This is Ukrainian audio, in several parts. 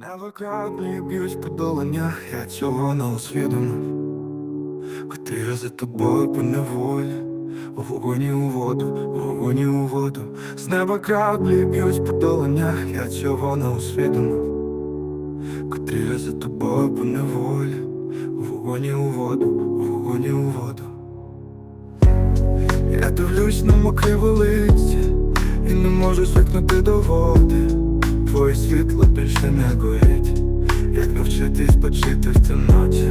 Неба краплі б'ють по долонях, я цього не усвідомив Котрі я за тобою по неволі У вогоні у воду, у вогоні у воду. З неба краплі б'ють по долонях, я цього не усвідомив Котрі я за тобою по неволі У вогоні у воду, у вогоні у воду. Я дивлюсь на мокрі вулиці І не можу звикнути до води Твоє світло більше не горить. Як навчитись почити в темноті?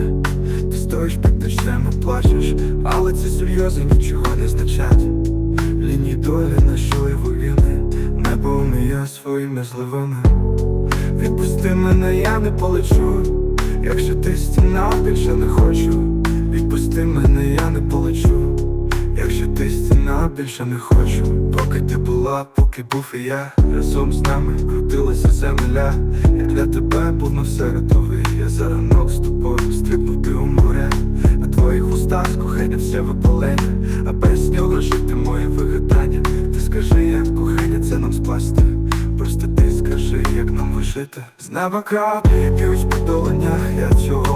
Ти стоїш під дощем і плачеш Але це серйозно нічого не значать Лінії долі нашої війни Небо уміє своїми зливами. Відпусти мене, я не полечу. Якщо ти стіна, більше не хочу. Відпусти мене, я не полечу ти стіна, більше не хочу. Поки ти була, поки був і я. Разом з нами крутилася земля. Я для тебе був на все готовий. Я за ранок з тобою стрибнув би у море. На твоїх устах кохання все випалення А без нього жити моє вигадання. Ти скажи, як кохання це нам спасти. Просто ти скажи, як нам вижити. З неба краплі б'ють по долонях Я цього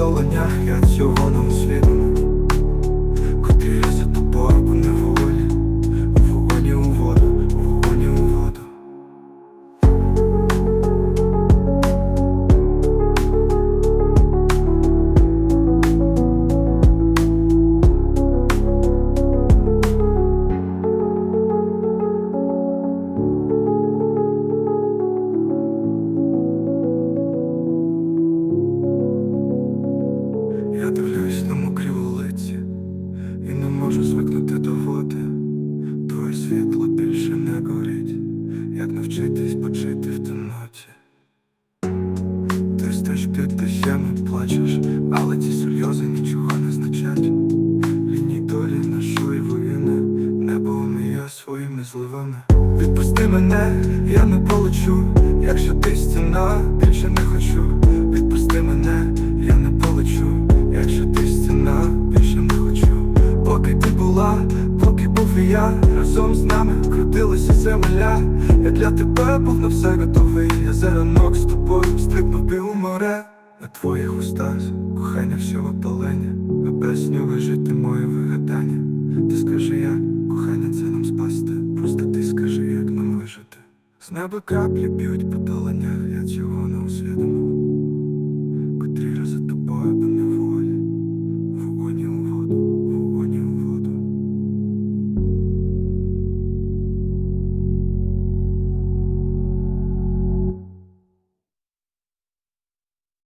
долонях, я цього не усвідомив Як навчитись почити в темноті? Ти стоїш під дощем і плачеш Але ці сльози нічого не значать. Лінії долі нашої воїни Небо уміє своїми зливами. Відпусти мене, я не полечу Якщо ти стіна, більше не хочу. Відпусти мене, я не полечу Якщо ти стіна, більше не хочу. Поки ти була, поки був і я Разом з нами крутилася земля. Я для тебе був на все готовий. Я за ранок з тобою стрибнув у море. На твоїх устах кохання всього палення. А без нього жити моє вигадання. Ти скажи як кохання це нам спасти. Просто ти скажи як нам вижити. З неба краплі б'ють по долонях